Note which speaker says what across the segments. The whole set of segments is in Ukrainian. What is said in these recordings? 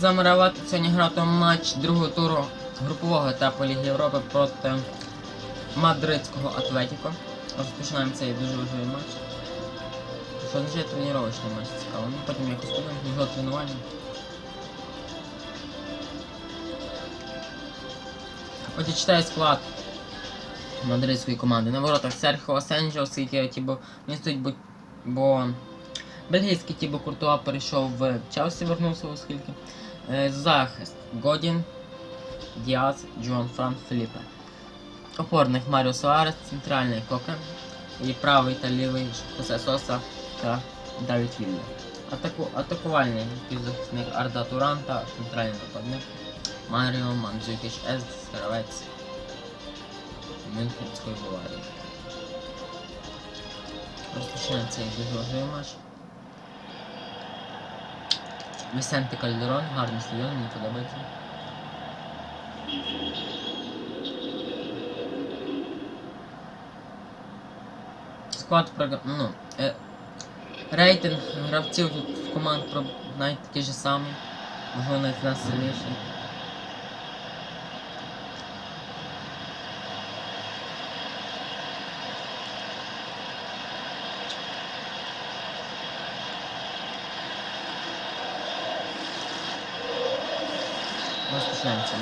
Speaker 1: Замерила сьогодні грати матч другого туру групового етапу Ліги Європи проти мадридського Атлетіко. Розпочинаємо цей дуже важливий матч. Що означає тренувальний матч цікаво. Ну потім якось подивимо його тренування. От і читаю склад мадридської команди. На воротах Серхіо Асенджо, оскільки Тібо не стоїть, бо, бо бельгійський Тібо Куртуа перейшов в Челсі, вернувся, оскільки. Е, Захист Годін, Діаз, Джон Фран Філіппе. Опорник Маріо Суарес, центральний Коке. І правий та лівий Хосе Соса та Давід Вілля. Атаку, атакувальний півзахисник Арда Туран та центральний нападник Маріо Мандзюкіч С. Старовець Мюнхенської Баварії. Розпочинаємо цей дуже матч. Вісенте Кальдерон, гарний стадіон, мені подобається. Склад програм... Ну, е, рейтинг гравців тут команд про навіть такий же самий. Можливо навіть нас сильніший. Матч.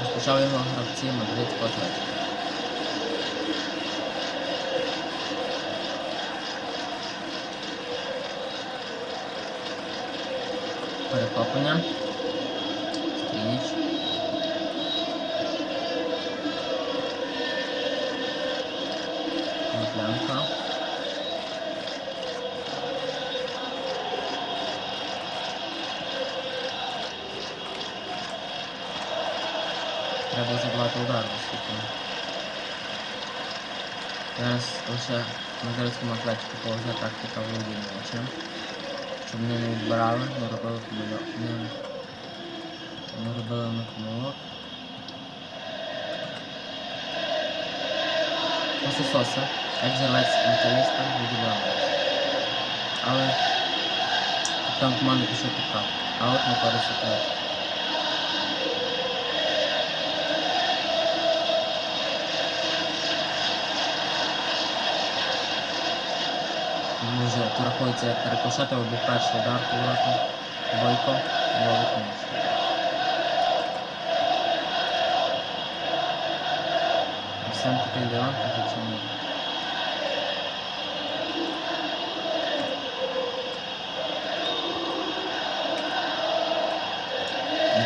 Speaker 1: Розпочав його гравці Мадридського Атлетико. Перехоплення. Треба забивати удар, оскільки. Зараз лише Мадридському атлетику повзе тактика володіння. Щоб вони не відбирали, не робили помилок. Не, робили на помилок. Посососа, як гравець металіста, відібрав. Але там команда пішов поправ. А от не користь атлетику. Може, то рахується як рикошет, або перший удар поворотом. Бойко, ловить м'яч. Сам такий Леон, позиціонер.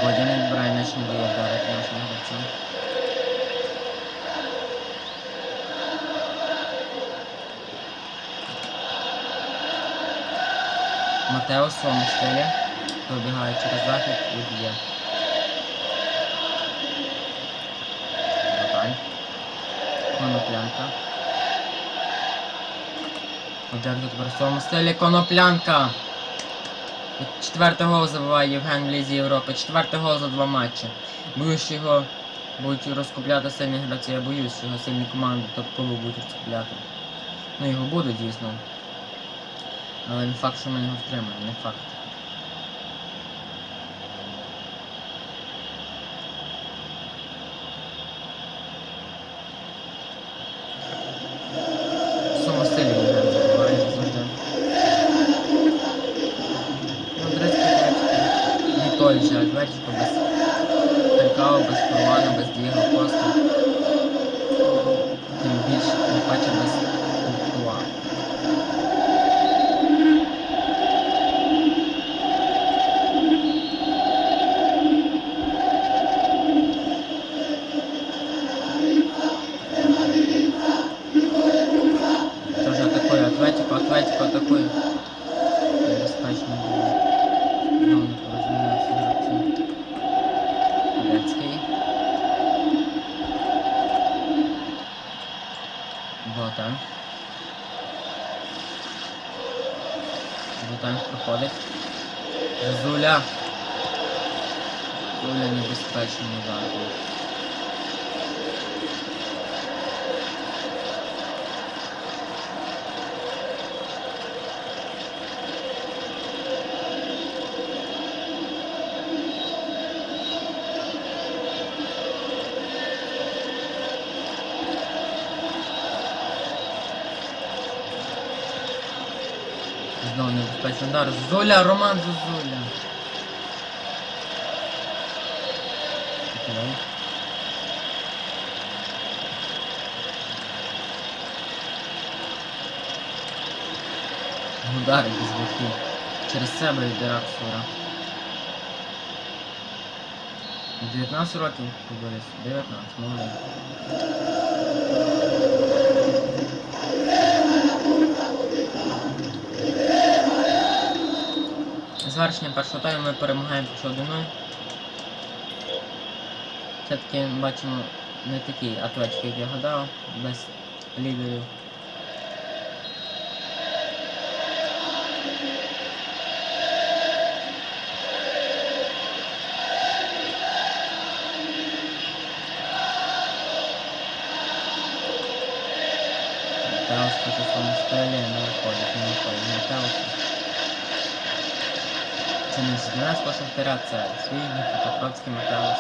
Speaker 1: Бодя не відбирає м'яч, не дає вдарити Матео в своєму стилі пробігає через захід і б'є. Давай. Коноплянка. Коноплянка тепер в своєму коноплянка. Четвертий гол забиває Євген в Лізі Європи. Четвертий гол за два матчі. Боюсь, його будуть розкупляти сильні гравці. Я боюсь, його сильні команди топ-клубу будуть розкупляти. Ну його будуть, звісно. Але не факт, що ми його втримаємо, не факт. Ботан проходить. Зуля. Зуля небезпечно удар. Був. небезпечний удар. Зозуля, Роман Зозуля. Окей. Удар без боків. Через себе йде Раксура. 19 років, Борис. 19, молодець. Завершення першого тайму ми перемагаємо по 1 0 Все-таки бачимо не такий атлетик, як я гадав, без лідерів. Теос по часовому стелі не виходить, не виходить. Не з Донецького Шахтаря, це свій Дніпропетровський Матеус.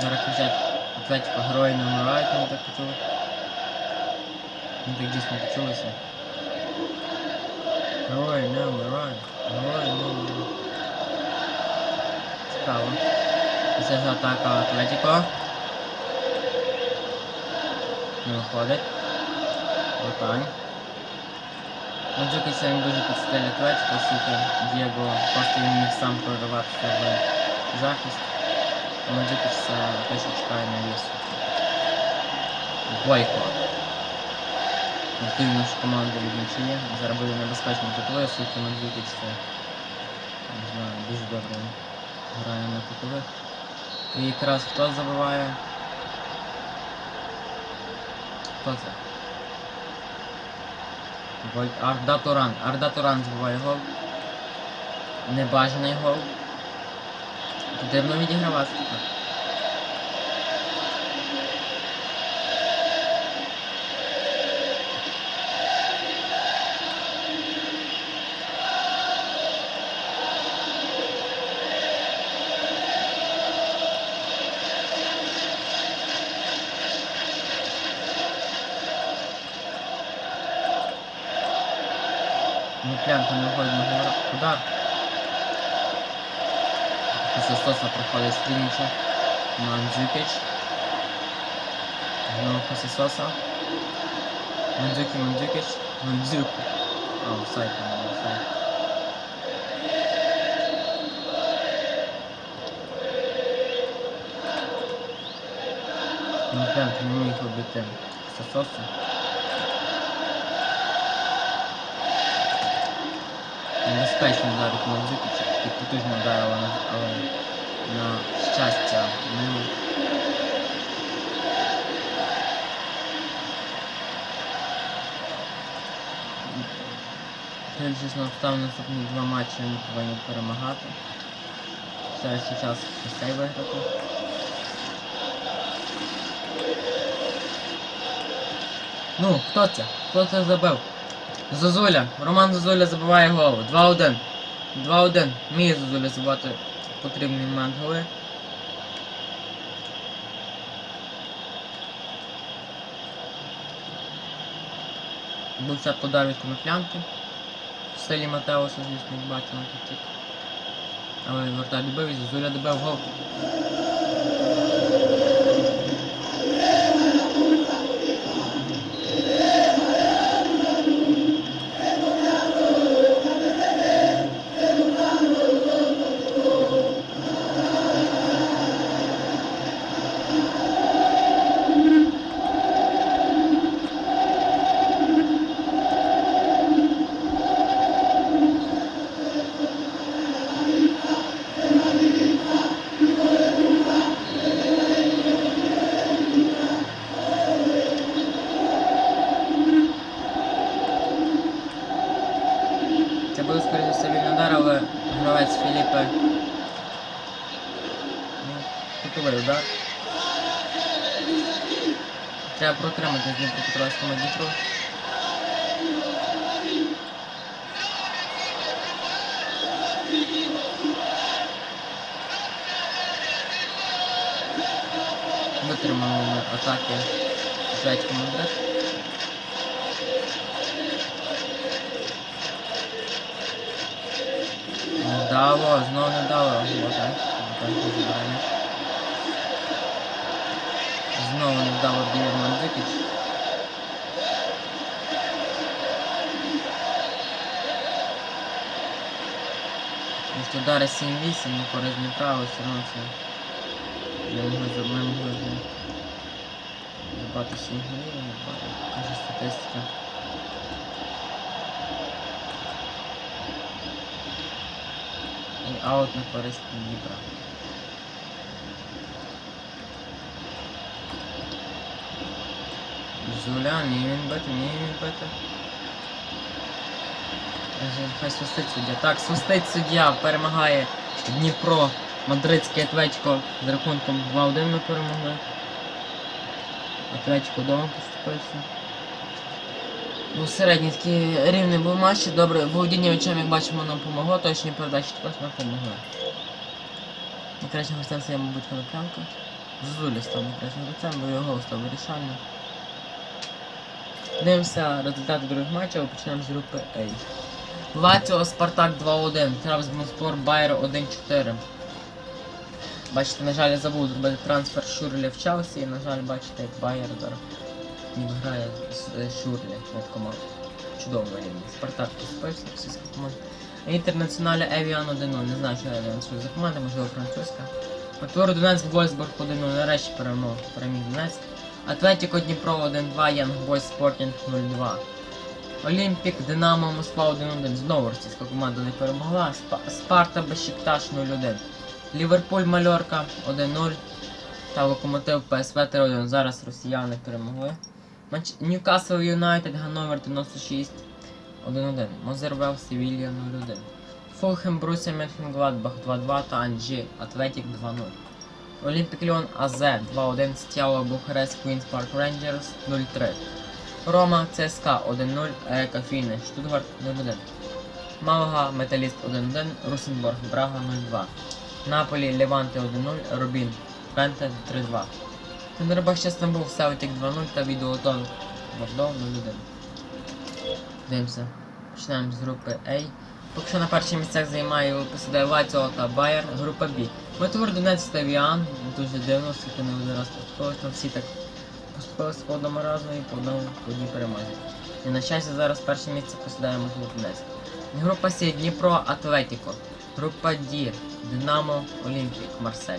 Speaker 1: Зараз кричать Атлетико герої не вмирають, ми так почули. Ми так дійсно почулися. Герої не вмирають, герої не вмирають. Цікаво. Це ж атака Атлетико. Не виходить. Лутань. Манджукіся він дуже підстель Атлетико, оскільки Дієго просто він міг сам прориватися в захист. Манджукіч це те, що чекає на вісу. Бойко. Готує нашу команду від нічиї. Зараз небезпечно кутовий, оскільки Манджукіч це не знаю, дуже добре грає на кутових. І якраз хто забиває? Хто це? Арда Туран. Арда Туран забиває гол. Небажаний гол. Потрібно відігравати тепер. Не виходить на удар. Після Соса проходить стрільнича. Мандзюкіч. Знову після Соса. Мандзюкі, Мандзюкіч. Мандзюкі. А, офсайд, офсайд. Муклянка не міг вибити після Сосу. Небезпечно ударити Мандзюкіча. І потужно ударила, на- на щастя не Дивлячись на обставини наступні два матчі ми повинні перемагати. Зараз час цей виграти. Ну, хто це? Хто це забив? Зозуля. Роман Зозуля забиває гол. 2-1. 2-1. Вміє Зозуля забивати потрібний момент голи. Був це подар від Комихлянки. В стилі Матеуса, звісно, бачимо тут. Але вратар добив і Зозуля добив гол. Треба протримати Дніпропетровському Дніпру. Витримали ми атаки шведський командир. Не дало, знову не дало. Боже, так, забираємо. Знову не вдало Дівер Мандзикіч. Ось удари 7-8, ну не право, все одно це. Я могли за ми могли з ним 7 голів, не бачу, каже статистика. І аут на користь Дніпра. Він бити, ні він бити. Хай свистить суддя. Так, свистить суддя, перемагає Дніпро, Мадридське Атлетико з рахунком 2-1 ми перемогли. Атлетико вдома поступився. Ну, середній такий рівний був матч, добре. Володіння м'ячем, як бачимо, нам помогло, точні передачі також нам помогли. Найкращим гравцем це, мабуть, Коноплянка. Зузуля став найкращим гравцем, бо його став вирішальним. Дивимося результати других матчів, почнемо з групи А. Лаціо Спартак 2-1, Трабзонспор Байер 1-4. Бачите, на жаль, я забув зробити трансфер Шуреля в Челсі, і, на жаль, бачите, Байер зараз грає з е, Шуреля над командою. Чудово рівні. Спартак поспився, російська команда. Інтернаціоналі Евіан 1-0. Не знаю, що Евіан за команда, можливо французька. Матвор Донецьк Вольсбург 1-0. Нарешті перемог переміг Донецьк. Атлетіко Дніпро 1-2, Янг Бойс Спортінг 0-2. Олімпік, Динамо, Москва 1-1. Знову російська команда не перемогла. Спа- Спарта Бешикташ 0-1. Ліверпуль Мальорка 1-0. Та Локомотив ПСВ 3-1. Зараз росіяни перемогли. Ньюкасл Юнайтед, Ганновер 96 1-1. Мозервел Севілья 0-1. Фулхем Брусія Менхенгладбах 2-2 та Анджі Атлетік 2-0. Олімпік Ліон АЗ 2-1 Стяла Бухарест Квінс Парк Рейнджерс 0-3. Рома ЦСКА 1-0 Ека Фіни Штутгарт 0-1. Малага Металіст 1-1 Русенборг Брага 0-2. Наполі Леванте 1-0 Рубін Пенте 3-2. Фенербахче Стамбул Селтик 2-0 та Відеотон Бордо 0-1. Дивимося. Починаємо з групи А. Поки що на перших місцях займає посідає Лаціо та Байер, група Б. Метеор Донець та Віан, дуже дивно, скільки не один раз поступилось, там всі так поступилися по одному разу і по одному по одній перемозі. І на щастя зараз перше місце посідає Метеор Донець. Група С Дніпро Атлетіко. Група Д Динамо Олімпік Марсель.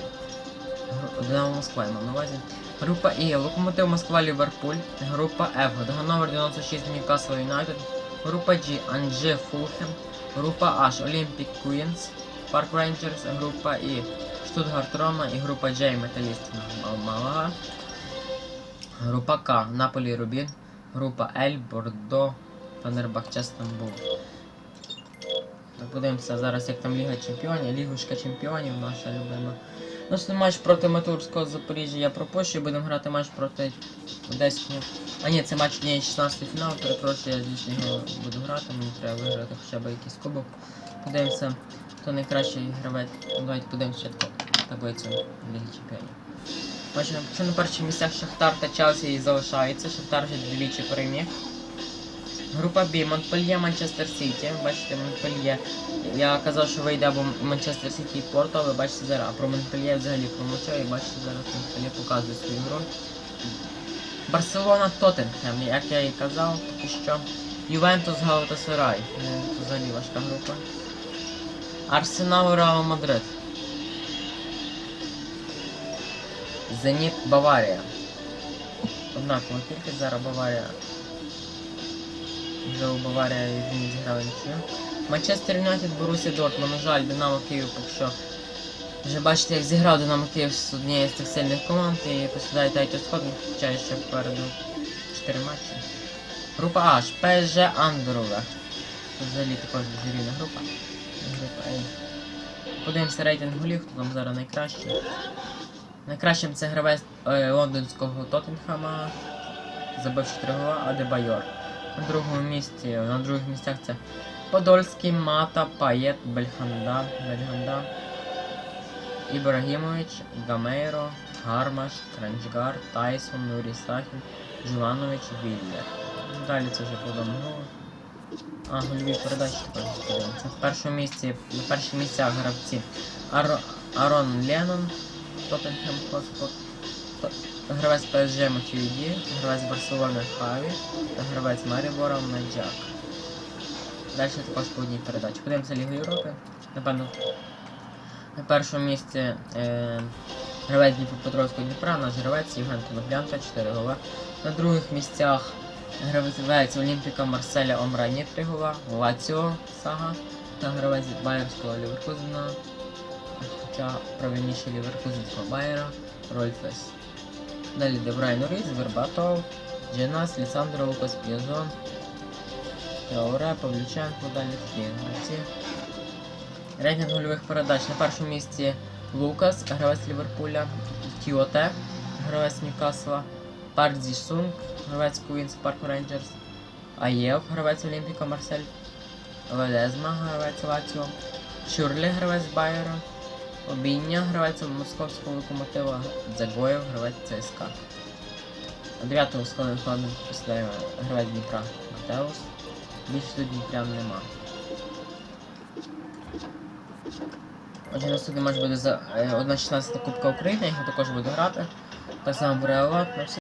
Speaker 1: Динамо Москва я мав на увазі. Група І Локомотив Москва Ліверпуль. Група Ф Ганновер 96 Ньюкасл Юнайтед. Група G Анже Фулхем. Група H Олімпік Куїнс. Парк Рейнджерс. Група І Штутгарт Рома і група J Металіст Малага. Група К Наполі Рубін. Група Л Бордо Фенербахче Стамбул. Так подивимося зараз, як там Ліга Чемпіонів, Лігушка Чемпіонів наша любима. Наступний матч проти Матурського Запоріжжя я пропущу, будемо грати матч проти Одеського. А ні, це матч дні 16 фінал, перепрошую, я звісно його буду грати, мені треба виграти хоча б якийсь кубок. Подивимося, хто найкращий гравець. Ну, Давайте подивимося таблицю Ліги Чемпіонів. Бачимо, що на перших місцях Шахтар та Челсі і залишається. Шахтар вже двічі переміг. Група Б, Монпельє, Манчестер Сіті. Бачите, Монпельє. Я казав, що вийде або Манчестер Сіті і Порто, але бачите зараз. А про Монпельє взагалі промовчав і бачите зараз Монпельє показує свою гру. Барселона Тоттенхем, як я і казав, поки що. Ювентус Галатасарай. Це взагалі важка група. Арсенал Реал Мадрид. Зеніт Баварія. Однаково кількість зараз Баварія. Вже у Баварія і він зіграли нічого. Манчестер Юнайтед, Борусія Дортмунд. На жаль, Динамо Київ поки що. Вже бачите, як зіграв Динамо Київ з однією з цих сильних команд і посідає третю сходу, хоча ще попереду 4 матчі. Група H, ПСЖ Андерова. Взагалі також дуже рівна група. A. Подивимося рейтинг голів, хто там зараз найкращий. Найкращим це гравець е, лондонського Тоттенхама. Забив 4 гола, Адебайор. На другому місці, на других місцях це Подольський, Мата, Паєт, Бельханда, Бельганда, Ібрагімович, Гамейро, Гармаш, Кранчгар, Тайсон, Нурі Сахін, Жуванович, Віллер. Далі це вже по голу. А, гольові передачі подивимося. В першому місці, на перших місцях гравці Аро, Арон Леннон, Тоттенхем Хотспур, Т- гравець ПСЖ Матюїді, гравець Барселони Хаві та гравець Марібора Меджак. Далі також по одній передачі. Подивимося Лігу Європи. Напевно, на першому місці е, гравець Дніпропетровського Дніпра, наш гравець Євген Коноплянка, 4 гола. На других місцях гравець Олімпіка Марселя Омрані 3 Лаціо Сага та гравець Байерського Ліверкузена, хоча правильніше Ліверкузенського Байера Рольфес. Далі Дебрайн Різ, Вербатов, Дженас, Лісандро Лукас П'язон, Трауре, Павлюченко, далі такі гравці. Рейтинг гольових передач на першому місці Лукас, гравець Ліверпуля, Тіоте, гравець Ньюкасла, Парк Зі Сунг, гравець Куінс Парк Рейнджерс, Аєв, гравець Олімпіка Марсель, Велезма, гравець Лаціо, Чурлі, гравець Байера, Обійня, гравець Московського локомотива, Дзагоєв, гравець ЦСКА. А дев'ятого складу складу посідає гравець Дніпра Матеус. Більше тут Дніпрян нема. Отже, наступний матч буде за е, 1.16 Кубка України, його також буду грати. Так само в всі